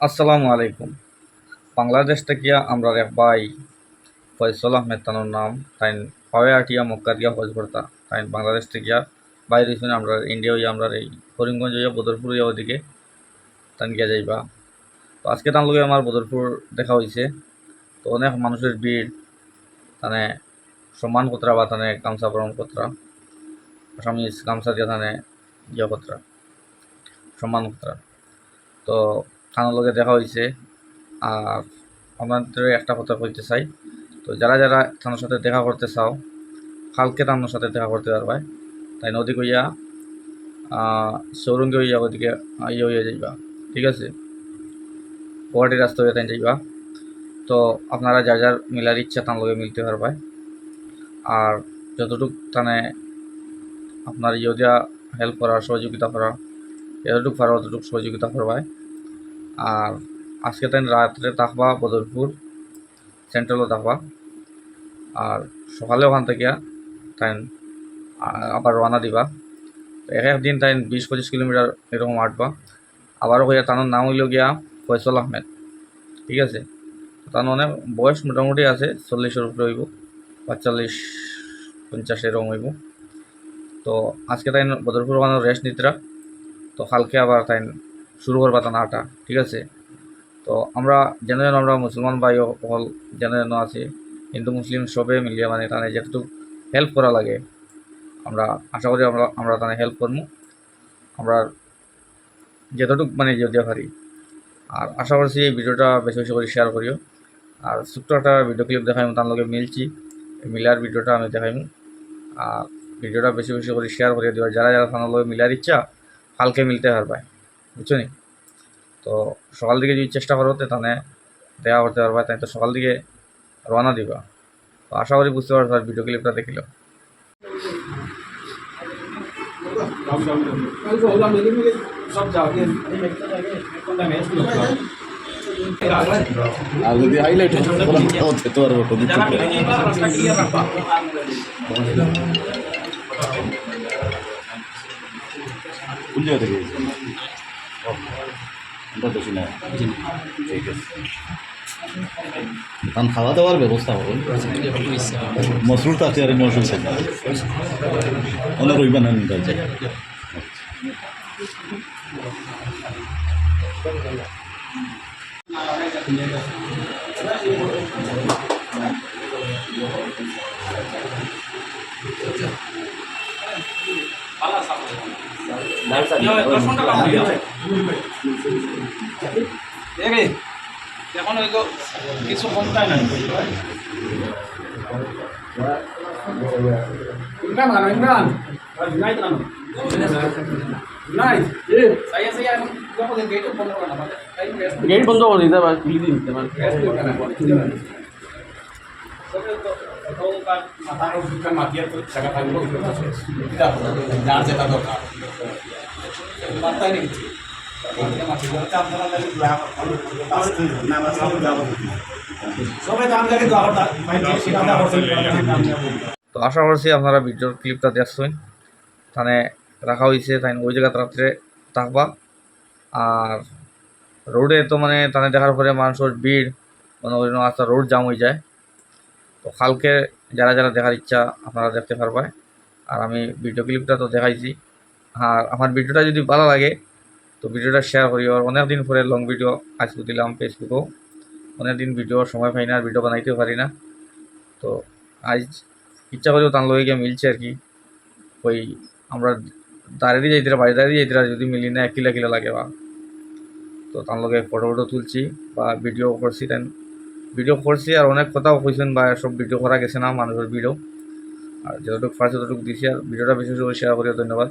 আসসালামু আলাইকুম। বাংলাদেশ থেকে আমরা এক ভাই, ফয়সল আহমেদ তানোর নাম তাই পাওয়া আটিয়া মক্কা দিয়া হজ ভর্তা তাই বাংলাদেশ থেকে বাইরে শুনে আমরা ইন্ডিয়া হইয়া আমরা এই করিমগঞ্জ হইয়া বদরপুর হইয়া ওদিকে তান গিয়া যাইবা। তো আজকে তার লগে আমার বদরপুর দেখা হয়েছে তো অনেক মানুষের ভিড় তানে সম্মান কতরা বা তানে গামছা বরণ কতরা আসামিস গামছা দিয়া তানে ইয়া কতরা সম্মান কতরা তো থানার লগে দেখা হয়েছে। আর আমাদের একটা কথা বলতে চাই। তো যারা যারা থানার সাথে দেখা করতে চাও, কালকে থানার সাথে দেখা করতে পারবে তাই নদী কইয়া সৌরঙ্গি হইয়া ওদিকে ইয়ে হইয়া যাইবা। ঠিক আছে? গুয়াহাটি রাস্তা হইয়া তাই যাইবা। তো আপনারা যার যার মিলার ইচ্ছা তার লগে মিলতে পারবে আর যতটুক তানে আপনার ইয়ে দিয়া হেল্প করার, সহযোগিতা করা যতটুকু পারো ততটুকু সহযোগিতা করবায়। আর আজকে তাই রাত্রে থাকবা বদরপুর সেন্ট্রালও থাকবা আর সকালে ওখান থেকে তাই আবার রওনা দিবা। এক এক দিন তাই বিশ, পঁচিশ কিলোমিটার এরকম হাঁটবা আবারও হইয়া তার নাম হইল গিয়া ফয়সল আহমেদ। ঠিক আছে? তার অনেক বয়স মোটামুটি আছে, চল্লিশের উপরে হইব পাঁচচল্লিশ পঞ্চাশ এরকম হইব। তো আজকে তাই বদরপুর ওখানে রেস্ট নিতরা। তো কালকে আবার তাই শুরু করবা তা নাটা ঠিক আছে? তো আমরা যেন যেন আমরা মুসলমান ভাই হল যেন যেন আছে, হিন্দু, মুসলিম সবে মিলিয়ে মানে তাদের যেটুকু হেল্প করা লাগে। আমরা আশা করি আমরা আমরা তাদের হেল্প করব আমরা যতটুকু মানে যদি পারি। আর আশা করছি এই ভিডিওটা বেশি বেশি করে শেয়ার করিও। আর ছোট্ট একটা ভিডিও ক্লিপ দেখাইমু, তার লগে মিলছি। মিলার ভিডিওটা আমি দেখাইমু। আর ভিডিওটা বেশি বেশি করে শেয়ার করে দিও যারা যারা লগে মিলার ইচ্ছা কালকে মিলতে পারবে। বুঝছ নি? তো সকাল দিকে যদি চেষ্টা করো তো তাহলে দেখা করতে পারবা। তাই তো সকাল দিকে রওনা দিবা। তো আশা করি বুঝতে পারছ আর ভিডিও ক্লিপটা দেখিল। আর যদি হাইলাইট হতে তো পারব তো দিতে কোন জায়গা থেকে আমরা বেশি না ঠিক আছে কারণ খাওয়া দাওয়ার ব্যবস্থা হবে মসরুর তাতে আর মসরুর সেটা অনেক রইবা না নিতে এখন হয়তো কিছু কমতাই নাই ইমরান খান ইমরান সাইয়া সাইয়া এখন গেট বন্ধ করা না গেট বন্ধ করে দিতে পারে দিতে পারে রেস্ট করতে না সবে তো আশা করছি আপনারা ভিডিওর ক্লিপটা দেখছেন। তানে রাখা হয়েছে তাই ওই জায়গাতে রাত্রে থাকবা। আর রোডে তো মানে তানে দেখার পরে মানুষের ভিড়, মনে করেন রাস্তা রোড জাম হয়ে যায়। তো কালকে যারা যারা দেখার ইচ্ছা আপনারা দেখতে পারবেন আর আমি ভিডিও ক্লিপটা তো দেখাইছি। আর আমার ভিডিওটা যদি ভালো লাগে, তো ভিডিওটা শেয়ার করি আর অনেক দিন পরে লং ভিডিও আজকে দিলাম ফেসবুকেও অনেক দিন ভিডিও সময় পাই না আর ভিডিও বানাইতেও পারি না। তো আজ ইচ্ছা করেও তার লগে গিয়ে মিলছে আর কি। ওই আমরা দাঁড়িয়ে যাইতে বাড়ি দাঁড়িয়ে যাইতে যদি মিলি না কিলা কিলা লাগে বা। তো তার লগে ফটো ফটো তুলছি বা ভিডিও করছি তেন ভিডিও করছি আর অনেক কথাও কইছেন বা সব ভিডিও করা গেছে না, মানুষের ভিডিও। আর যতটুকু পারছি ততটুকু দিছি, আর ভিডিওটা বেশি করে শেয়ার করিও, ধন্যবাদ।